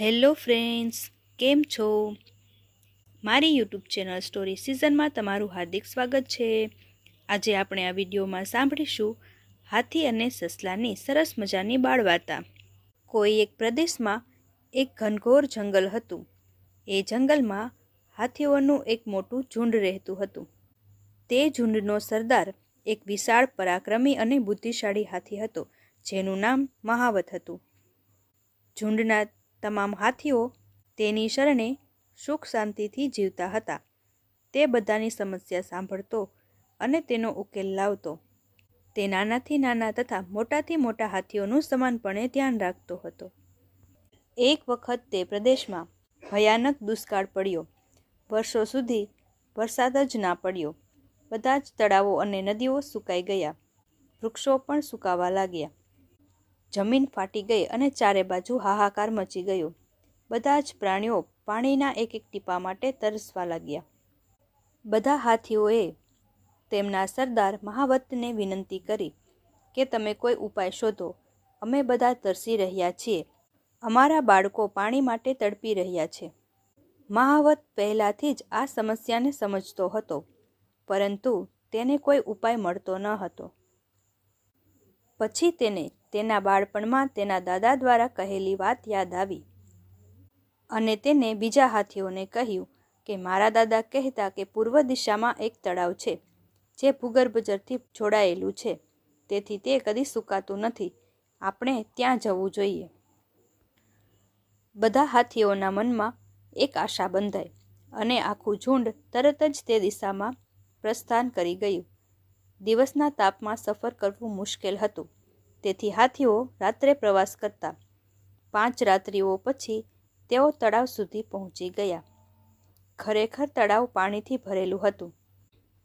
Hello friends, કેમ છો? મારી યુટ્યુબ ચેનલ સ્ટોરી સિઝનમાં તમારું હાર્દિક સ્વાગત છે. આજે આપણે આ વિડીયોમાં સાંભળીશું હાથી અને સસલાની સરસ મજાની બાળવાર્તા કોઈ એક પ્રદેશમાં એક ઘનઘોર જંગલ હતું. એ જંગલમાં હાથીઓનું એક મોટું ઝુંડ રહેતું હતું. તે ઝુંડનો સરદાર એક વિશાળ, પરાક્રમી અને બુદ્ધિશાળી હાથી હતો, જેનું નામ મહાવત હતું. ઝુંડના તમામ હાથીઓ તેની શરણે સુખ શાંતિથી જીવતા હતા. તે બધાની સમસ્યા સાંભળતો અને તેનો ઉકેલ લાવતો. તે નાનાથી નાના તથા મોટાથી મોટા હાથીઓનું સમાનપણે ધ્યાન રાખતો હતો. એક વખત તે પ્રદેશમાં ભયાનક દુષ્કાળ પડ્યો. વર્ષો સુધી વરસાદ જ ના પડ્યો. બધા જ તળાવો અને નદીઓ સુકાઈ ગયા. વૃક્ષો પણ સુકાવા લાગ્યા. જમીન ફાટી ગઈ અને ચારે બાજુ હાહાકાર મચી ગયો. બધા જ પ્રાણીઓ પાણીના એક એક ટીપા માટે તરસવા લાગ્યા. બધા હાથીઓએ તેમના સરદાર મહાવતને વિનંતી કરી કે તમે કોઈ ઉપાય શોધો. અમે બધા તરસી રહ્યા છીએ. અમારા બાળકો પાણી માટે તડપી રહ્યા છે. મહાવત પહેલાંથી જ આ સમસ્યાને સમજતો હતો, પરંતુ તેને કોઈ ઉપાય મળતો ન હતો. પછી તેને તેના બાળપણમાં તેના દાદા દ્વારા કહેલી વાત યાદ આવી. અને તેને બીજા હાથીઓને કહ્યું કે, મારા દાદા કહેતા કે પૂર્વ દિશામાં એક તળાવ છે, જે ભૂગર્ભ જળથી જોડાયેલું છે. તેથી તે કદી સુકાતું નથી. આપણે ત્યાં જવું જોઈએ. બધા હાથીઓના મનમાં એક આશા બંધાઈ અને આખું ઝુંડ તરત જ તે દિશામાં પ્રસ્થાન કરી ગયું. દિવસના તાપમાં સફર કરવું મુશ્કેલ હતું. તેથી હાથીઓ રાત્રે પ્રવાસ કરતા. પાંચ રાત્રિઓ પછી તેઓ તળાવ સુધી પહોંચી ગયા. ખરેખર તળાવ પાણીથી ભરેલું હતું.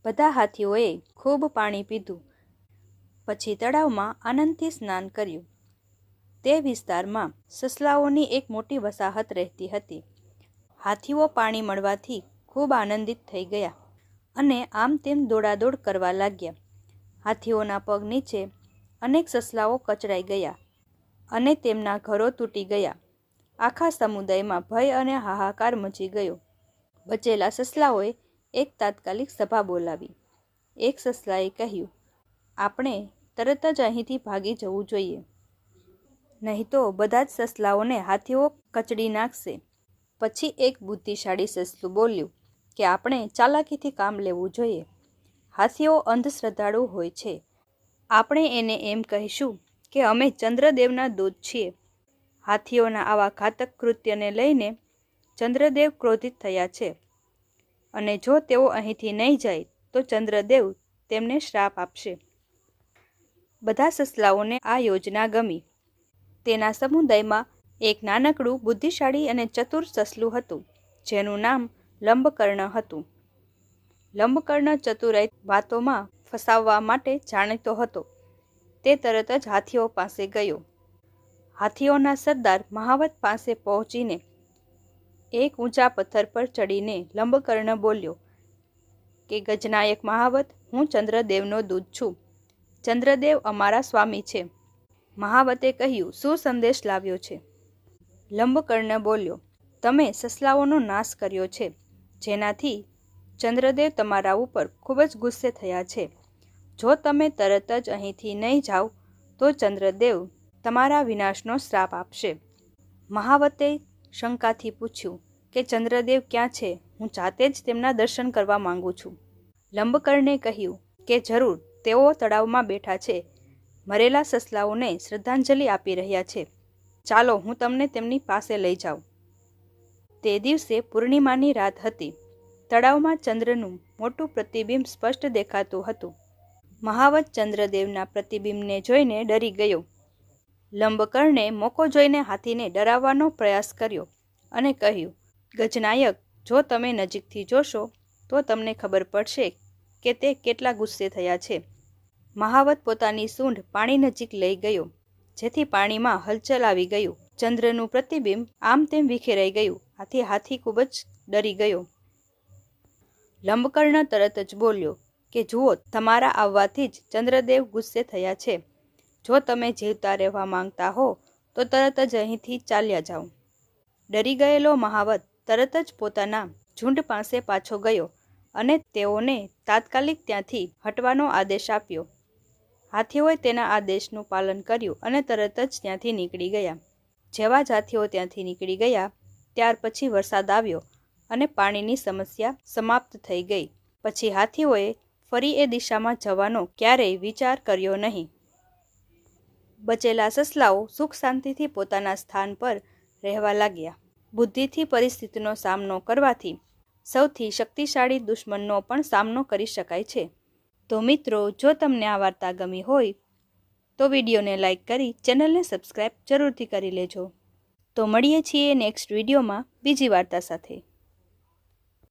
બધા હાથીઓએ ખૂબ પાણી પીધું. પછી તળાવમાં આનંદથી સ્નાન કર્યું. તે વિસ્તારમાં સસલાઓની એક મોટી વસાહત રહેતી હતી. હાથીઓ પાણી મળવાથી ખૂબ આનંદિત થઈ ગયા અને આમ તેમ દોડાદોડ કરવા લાગ્યા. હાથીઓના પગ નીચે અનેક સસલાઓ કચડાઈ ગયા અને તેમના ઘરો તૂટી ગયા. આખા સમુદાયમાં ભય અને હાહાકાર મચી ગયો. બચેલા સસલાઓએ એક તાત્કાલિક સભા બોલાવી. એક સસલાએ કહ્યું, આપણે તરત જ અહીંથી ભાગી જવું જોઈએ. નહીં તો બધા જ સસલાઓને હાથીઓ કચડી નાખશે. પછી એક બુદ્ધિશાળી સસલું બોલ્યું, કે આપણે ચાલાકીથી કામ લેવું જોઈએ. હાથીઓ અંધશ્રદ્ધાળુ હોય છે. આપણે એને એમ કહીશું કે અમે ચંદ્રદેવના દૂત છીએ. હાથીઓના આવા ઘાતક કૃત્યને લઈને ચંદ્રદેવ ક્રોધિત થયા છે. અને જો તેઓ અહીંથી નહીં જાય, તો ચંદ્રદેવ તેમને શ્રાપ આપશે. બધા સસલાઓને આ યોજના ગમી. તેના સમુદાયમાં એક નાનકડું બુદ્ધિશાળી અને ચતુર સસલું હતું, જેનું નામ લંબકર્ણ હતું. લંબકર્ણ ચતુરાઈ વાતોમાં ફસાવવા માટે જાણીતો હતો. તે તરત જ હાથીઓ પાસે ગયો. હાથીઓના સરદાર મહાવત પાસે પહોંચીને એક ઊંચા પથ્થર પર ચડીને લંબકર્ણ બોલ્યો, કે ગજનાયક મહાવત, હું ચંદ્રદેવનો દૂત છું. ચંદ્રદેવ અમારા સ્વામી છે. મહાવતે કહ્યું, શું સંદેશ લાવ્યો છે? લંબકર્ણ બોલ્યો, તમે સસલાઓનો નાશ કર્યો છે, જેનાથી ચંદ્રદેવ તમારા ઉપર ખૂબ જ ગુસ્સે થયા છે. જો તમે તરત જ અહીંથી નહીં જાઓ, તો ચંદ્રદેવ તમારા વિનાશનો શ્રાપ આપશે. મહાવતે શંકાથી પૂછ્યું કે ચંદ્રદેવ ક્યાં છે? હું જાતે જ તેમના દર્શન કરવા માંગુ છું. લંબકર્ણે કહ્યું કે જરૂર, તેઓ તળાવમાં બેઠા છે. મરેલા સસલાઓને શ્રદ્ધાંજલિ આપી રહ્યા છે. ચાલો, હું તમને તેમની પાસે લઈ જાઉં. તે દિવસે પૂર્ણિમાની રાત હતી. તળાવમાં ચંદ્રનું મોટું પ્રતિબિંબ સ્પષ્ટ દેખાતું હતું. મહાવત ચંદ્રદેવના પ્રતિબિંબને જોઈને ડરી ગયો. લંબકર્ણે મોકો જોઈને હાથીને ડરાવવાનો પ્રયાસ કર્યો અને કહ્યું, ગજનાયક, જો તમે નજીકથી જોશો, તો તમને ખબર પડશે કે તે કેટલા ગુસ્સે થયા છે. મહાવત પોતાની સૂંઢ પાણી નજીક લઈ ગયો, જેથી પાણીમાં હલચલ આવી ગયું. ચંદ્રનું પ્રતિબિંબ આમ તેમ વિખેરાઈ ગયું. આથી હાથી ખૂબ જ ડરી ગયો. લંબકર્ણ તરત જ બોલ્યો કે જુઓ, તમારા આવવાથી જ ચંદ્રદેવ ગુસ્સે થયા છે. જો તમે જીવતા રહેવા માંગતા હો, તો તરત જ અહીંથી ચાલ્યા જાઓ. ડરી ગયેલો મહાવત તરત જ પોતાના ઝુંડ પાસે પાછો ગયો અને તેઓને તાત્કાલિક ત્યાંથી હટવાનો આદેશ આપ્યો. હાથીઓએ તેના આદેશનું પાલન કર્યું અને તરત જ ત્યાંથી નીકળી ગયા. જેવા જ હાથીઓ ત્યાંથી નીકળી ગયા, ત્યાર પછી વરસાદ આવ્યો અને પાણીની સમસ્યા સમાપ્ત થઈ ગઈ. પછી હાથીઓએ ફરી એ દિશામાં જવાનો ક્યારેય વિચાર કર્યો નહીં. બચેલા સસલાઓ સુખ શાંતિથી પોતાના સ્થાન પર રહેવા લાગ્યા. બુદ્ધિથી પરિસ્થિતિનો સામનો કરવાથી સૌથી શક્તિશાળી દુશ્મનનો પણ સામનો કરી શકાય છે. તો મિત્રો, જો તમને આ વાર્તા ગમી હોય, તો વિડીયોને લાઇક કરી ચેનલને સબસ્ક્રાઈબ જરૂરથી કરી લેજો. તો મળીએ છીએ નેક્સ્ટ વિડીયોમાં બીજી વાર્તા સાથે.